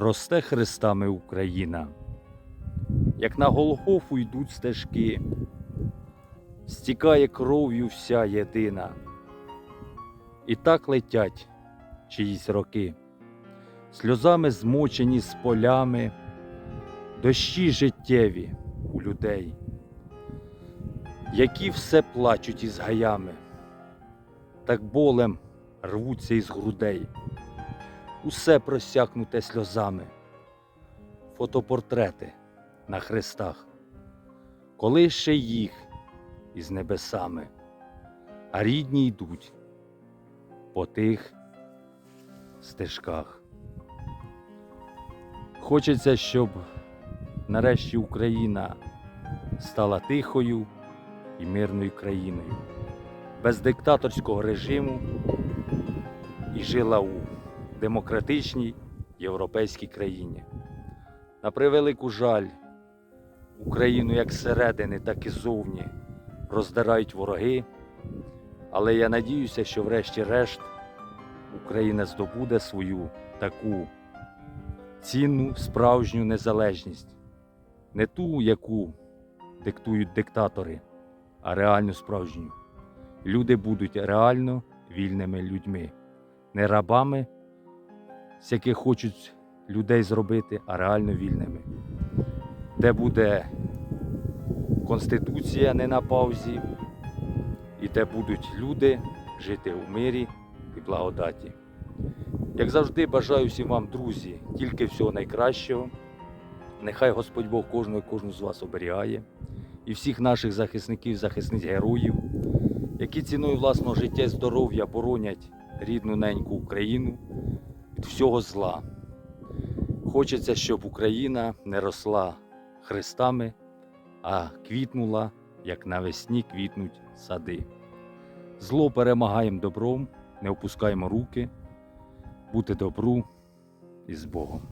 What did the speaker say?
Росте хрестами Україна, як на Голгофу йдуть стежки, стікає кров'ю вся єдина, і так летять чиїсь роки, сльозами змочені з полями, дощі життєві у людей, які все плачуть із гаями, так болем рвуться із грудей усе просякнуте сльозами, фотопортрети на хрестах, коли ще їх із небесами, а рідні йдуть по тих стежках. Хочеться, щоб нарешті Україна стала тихою і мирною країною, без диктаторського режиму і жила у демократичній європейській країні. На превелику жаль, Україну як зсередини, так і ззовні роздирають вороги, але я надіюся, що врешті-решт Україна здобуде свою таку цінну справжню незалежність, не ту, яку диктують диктатори, а реальну справжню. Люди будуть реально вільними людьми, не рабами з яких хочуть людей зробити, а реально вільними. Де буде Конституція не на паузі, і де будуть люди жити у мирі і благодаті. Як завжди, бажаю всім вам, друзі, тільки всього найкращого. Нехай Господь Бог кожного і кожну з вас оберігає і всіх наших захисників, захисниць героїв, які ціною власного життя і здоров'я боронять рідну неньку Україну від всього зла. Хочеться, щоб Україна не росла хрестами, а квітнула, як навесні квітнуть сади. Зло перемагаємо добром, не опускаємо руки, бути добру і з Богом.